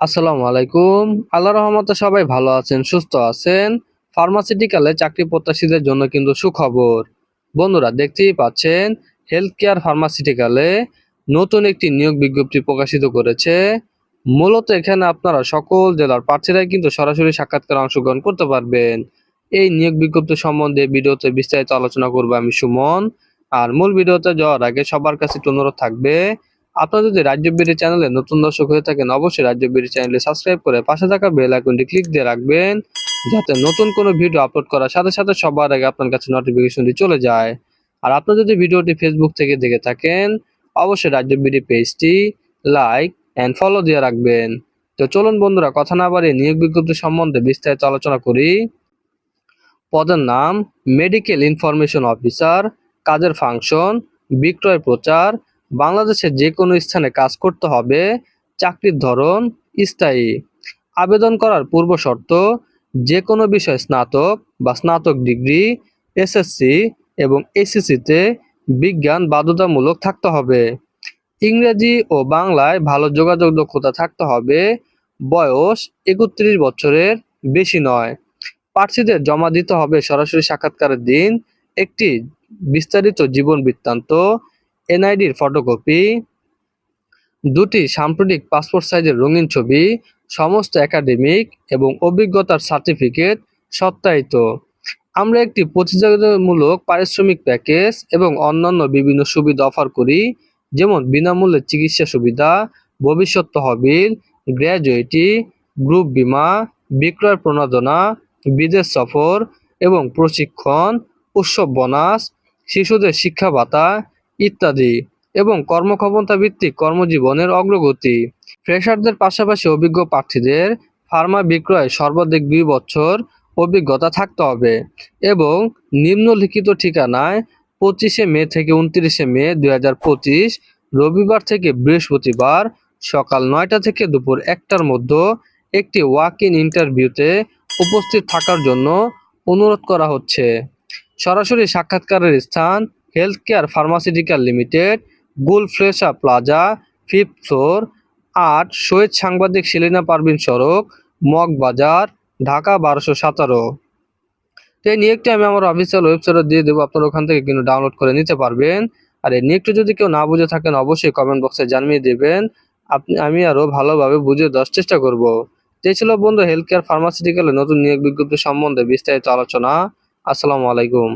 আসসালামু আলাইকুম। আল্লাহ রহমতে সবাই ভালো আছেন, সুস্থ আছেন। ফার্মাসিউটিক্যালে চাকরি প্রত্যাশীদের জন্য কিন্তু সুখবর। বন্ধুরা, দেখতেই পাচ্ছেন হেলথ কেয়ার ফার্মাসিউটিক্যালে নতুন একটি নিয়োগ বিজ্ঞপ্তি প্রকাশিত করেছে। মূলত এখানে আপনারা সকল জেলার প্রার্থীরাই কিন্তু সরাসরি সাক্ষাৎকার অংশগ্রহণ করতে পারবেন। এই নিয়োগ বিজ্ঞপ্তি সম্বন্ধে ভিডিওতে বিস্তারিত আলোচনা করব আমি সুমন। আর মূল ভিডিওতে যাওয়ার আগে সবার কাছে অনুরোধ থাকবে আপনারা যদি রাজ্য বিডি চ্যানেলে নতুন দর্শক হয়ে থাকেন, অবশ্যই রাজ্য বিডি চ্যানেলে সাবস্ক্রাইব করে পাশে থাকা বেল আইকনটি ক্লিক দিয়ে রাখবেন, যাতে নতুন কোনো ভিডিও আপলোড করার সাথে সাথে সবার আগে আপনার কাছে নোটিফিকেশনটি চলে যায়। আর আপনি যদি ভিডিওটি ফেসবুক থেকে দেখে থাকেন, অবশ্যই রাজ্য বিডি পেজটি লাইক অ্যান্ড ফলো দিয়ে রাখবেন। তো চলুন বন্ধুরা, কথা না বাড়িয়ে নিয়োগ বিজ্ঞপ্তি সম্বন্ধে বিস্তারিত আলোচনা করি। পদের নাম মেডিকেল ইনফরমেশন অফিসার কাজের ফাংশন বিক্রয় প্রচার বাংলাদেশের যে কোনো স্থানে কাজ করতে হবে, চাকরির ধরন স্থায়ী। আবেদন করার পূর্ব শর্ত যে কোনো বিষয় স্নাতক বা স্নাতক ডিগ্রি, এসএসসি এবং এসএসসিতে বিজ্ঞান বাধ্যতামূলক থাকতে হবে। ইংরেজি ও বাংলায় ভালো যোগাযোগ দক্ষতা থাকতে হবে, বয়স একত্রিশ বছরের বেশি নয়। প্রার্থীদের জমা দিতে হবে সরাসরি সাক্ষাৎকারের দিন, একটি বিস্তারিত জীবন বৃত্তান্ত এনআইডির ফটোকপি, দুটি সাম্প্রতিক পাসপোর্ট সাইজের রঙিন ছবি, সমস্ত একাডেমিক এবং অভিজ্ঞতার সার্টিফিকেট সত্যায়িত। আমরা একটি প্রতিযোগিতামূলক পারিশ্রমিক প্যাকেজ এবং অন্যান্য বিভিন্ন সুবিধা অফার করি, যেমন বিনামূল্যে চিকিৎসা সুবিধা, ভবিষ্যৎ তহবিল, গ্র্যাজুয়েটি, গ্রুপ বীমা, বিক্রয় প্রণোদনা, বিদেশ সফর এবং প্রশিক্ষণ, উৎসব বোনাস, শিশুদের শিক্ষা ভাতা ইত্যাদি এবং কর্মক্ষমতা ভিত্তিক কর্মজীবনের অগ্রগতি। ফ্রেশারদের পাশাপাশি অভিজ্ঞ প্রার্থীদের ফার্মা বিক্রয়ে সর্বাধিক দুই বছর অভিজ্ঞতা থাকতে হবে এবং নিম্নলিখিত ঠিকানায় পঁচিশে মে থেকে উনত্রিশে মে দুই হাজার পঁচিশ রবিবার থেকে বৃহস্পতিবার সকাল নয়টা থেকে দুপুর একটার মধ্যে একটি ওয়াক ইন ইন্টারভিউতে উপস্থিত থাকার জন্য অনুরোধ করা হচ্ছে। সরাসরি সাক্ষাৎকারের স্থান হেলথ কেয়ার ফার্মাসিউটিক্যাল লিমিটেড গুলফ্লেশা প্লাজা ফিফথ ফ্লোর আট শহীদ সাংবাদিক সেলিনা পারভিন সড়ক মগবাজার ঢাকা বারোশো সতেরো। তো এই নিয়োগটি আমি আমার অফিসিয়াল ওয়েবসাইটে দিয়ে দেবো, আপনারা ওখান থেকে কিন্তু ডাউনলোড করে নিতে পারবেন। আর এই নিয়োগটি যদি কেউ না বুঝে থাকেন, অবশ্যই কমেন্ট বক্সে জানিয়ে দেবেন। আপনি আমি আরও ভালোভাবে বুঝে দেওয়ার চেষ্টা করব। তো ছিল বন্ধু হেলথ কেয়ার ফার্মাসিউটিক্যালের নতুন নিয়োগ বিজ্ঞপ্তি সম্বন্ধে বিস্তারিত আলোচনা। আসসালামু আলাইকুম।